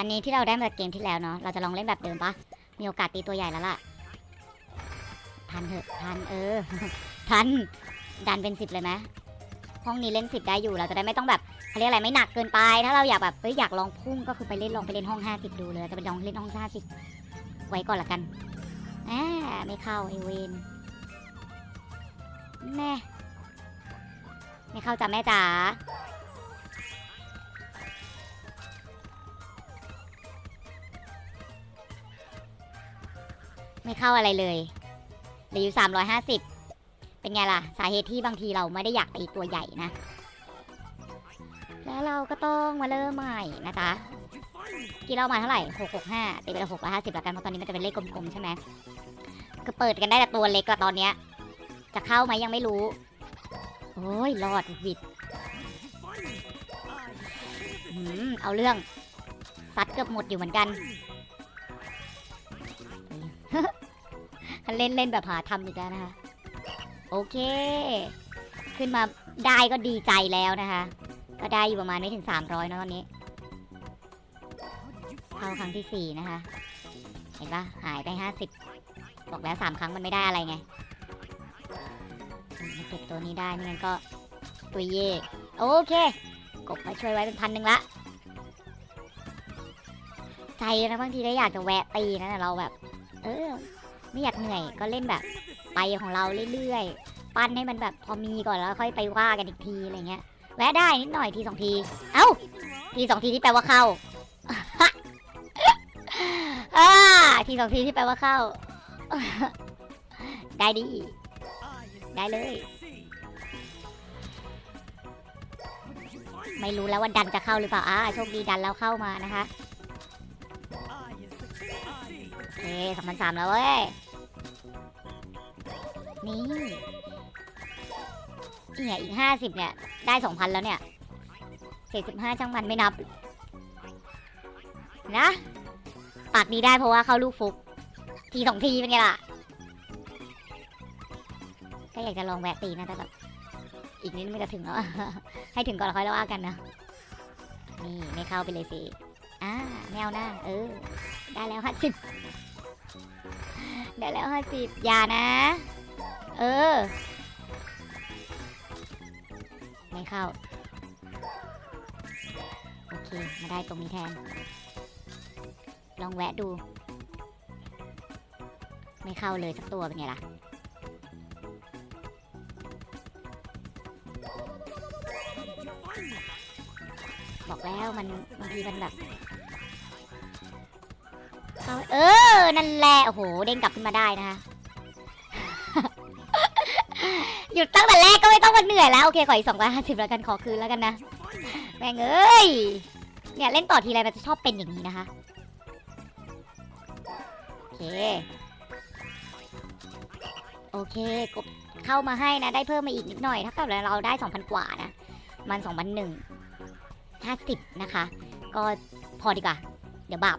อันนี้ที่เราได้มาจากเกมที่แล้วเนาะ เราจะลองเล่นแบบเดิมปะมีโอกาสตีตัวใหญ่แล้วล่ะ ทันเถอะ ทันเออ ทัน ดันเป็นสิบเลยไหมห้องนี้เล่นสิบได้อยู่ เราจะได้ไม่ต้องแบบเขาเรียกอะไรไม่หนักเกินไป ถ้าเราอยากแบบเอ้ยอยากลองพุ่งก็คือไปเล่นลองไปเล่นห้องห้าสิบดูเลยจะไปลองเล่นห้องห้าสิบไว้ก่อนละกันแหมไม่เข้าไอเวนแน่ไม่เข้าจ้ะแม่จ๋า ไม่เข้าอะไรเลยเหลืออยู่สามร้อยห้าสิบเป็นไงล่ะ สาเหตุที่บางทีเราไม่ได้อยากตีตัวใหญ่นะ แล้วเราก็ต้องมาเริ่มใหม่นะจ๊ะกี่เรามาเท่าไหร่หกหกห้าตีไปละหกร้อยห้าสิบแล้วกันเพราะตอนนี้มันจะเป็นเลขกลมๆใช่ไหมก็เปิดกันได้แต่ตัวเล็กละตอนเนี้ย จะเข้าไหมยังไม่รู้ โอ้ยรอดวิดเอาเรื่องซัดเกือบหมดอยู่เหมือนกัน เล่นเล่นแบบหาทำอีกแล้วนะคะ โอเค ขึ้นมาได้ก็ดีใจแล้วนะคะ ก็ได้อยู่ประมาณไม่ถึง 300เนอะตอนนี้ เข้าครั้งที่ 4 นะคะ เห็นปะหายไป 50 บอกแล้ว 3 ครั้งมันไม่ได้อะไรไงเก็บตัวนี้ได้ไม่งั้นก็ตุยเย่โอเค กบมาช่วยไว้เป็นพันหนึ่งละใจนะบางทีก็อยากจะแวะตีนะแต่เราแบบ เออ ไม่อยากเหนื่อยก็เล่นแบบไปของเราเรื่อยๆ ปั้นให้มันแบบพอมีก่อนแล้วค่อยไปว่ากันอีกทีอะไรเงี้ย แวะได้นิดหน่อยทีสองที เอ้า ทีสองทีที่แปลว่าเข้าอาทีสองทีที่แปลว่าเข้า ได้ดี ได้เลย ไม่รู้แล้วว่าดันจะเข้าหรือเปล่าอ่าโชคดีดันแล้วเข้ามานะคะ โอเคสองพันสามแล้วเว้ย นี่ เนี่ยอีกห้าสิบเนี่ย ได้สองพันแล้วเนี่ยเจ็ดสิบห้าช่างมันไม่นับ นะ ปากนี้ได้เพราะว่าเข้าลูกฟุก ทีสองทีเป็นไงล่ะ ก็อยากจะลองแวะตีนะแต่แบบอีกนิดนึงมันจะถึงแล้ว ให้ถึงก่อนค่อยเล่ากันนะ นี่ไม่เข้าไปเลยสิ อ่าแมวหน้า เออ ได้แล้วห้าสิบ ได้แล้วห้าสิบอย่านะ เออ ไม่เข้า โอเค มาได้ตรงนี้แทน ลองแวะดู ไม่เข้าเลยสักตัวเป็นไงล่ะบอกแล้วมันบางทีมันแบบ เขาเออ นั่นแหละ โอ้โห เด้งกลับขึ้นมาได้นะคะ หยุดตั้งแต่แรกก็ไม่ต้องมาเหนื่อยแล้ว โอเค ขออีกสองร้อยห้าสิบแล้วกันขอคืนแล้วกันนะ แม่งเอ้ย เนี่ยเล่นต่อทีไรมันจะชอบเป็นอย่างนี้นะคะ โอเค โอเคกบเข้ามาให้นะ ได้เพิ่มมาอีกนิดหน่อยถ้ากับเราได้สองพันกว่านะ มันสองพันหนึ่งห้าสิบนะคะ ก็พอดีกว่า เดี๋ยวบาป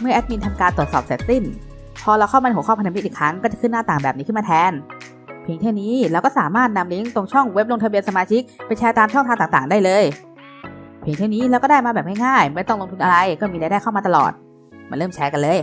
เมื่อแอดมินทำการตรวจสอบเสร็จสิ้น พอเราเข้ามาในหัวข้อพันธมิตรอีกครั้งก็จะขึ้นหน้าต่างแบบนี้ขึ้นมาแทน เพียงแค่นี้เราก็สามารถนำลิงก์ตรงช่องเว็บลงทะเบียนสมาชิกไปแชร์ตามช่องทางต่างๆ ได้เลย เพียงแค่นี้เราก็ได้มาแบบง่ายๆไม่ต้องลงทุนอะไรก็มีรายได้เข้ามาตลอด มาเริ่มแชร์กันเลย